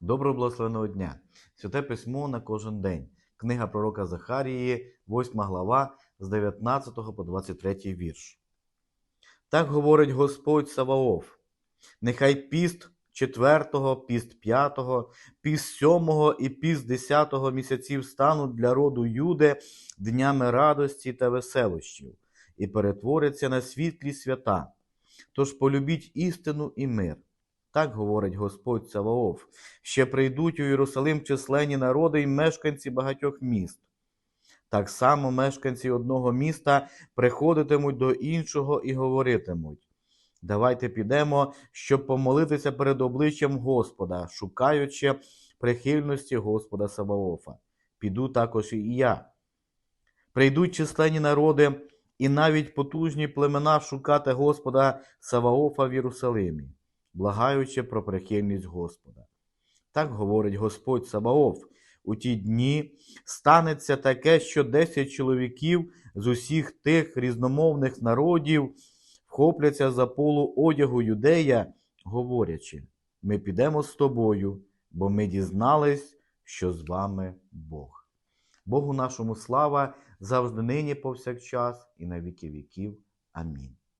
Доброго благословеного дня! Святе письмо на кожен день. Книга пророка Захарії, 8 глава, з 19 по 23 вірш. Так говорить Господь Саваоф. Нехай піст четвертого, піст п'ятого, піст сьомого і піст десятого місяців стануть для роду Юде днями радості та веселощів, і перетворяться на світлі свята. Тож полюбіть істину і мир. Так говорить Господь Саваоф. Ще прийдуть у Єрусалим численні народи й мешканці багатьох міст. Так само мешканці одного міста приходитимуть до іншого і говоритимуть. Давайте підемо, щоб помолитися перед обличчям Господа, шукаючи прихильності Господа Саваофа. Піду також і я. Прийдуть численні народи і навіть потужні племена шукати Господа Саваофа в Єрусалимі, благаючи про прихильність Господа. Так говорить Господь Саваоф. У ті дні станеться таке, що десять чоловіків з усіх тих різномовних народів вхопляться за полу одягу юдея, говорячи: Ми підемо з тобою, бо ми дізнались, що з вами Бог. Богу нашому слава завжди нині повсякчас і на віки віків. Амінь.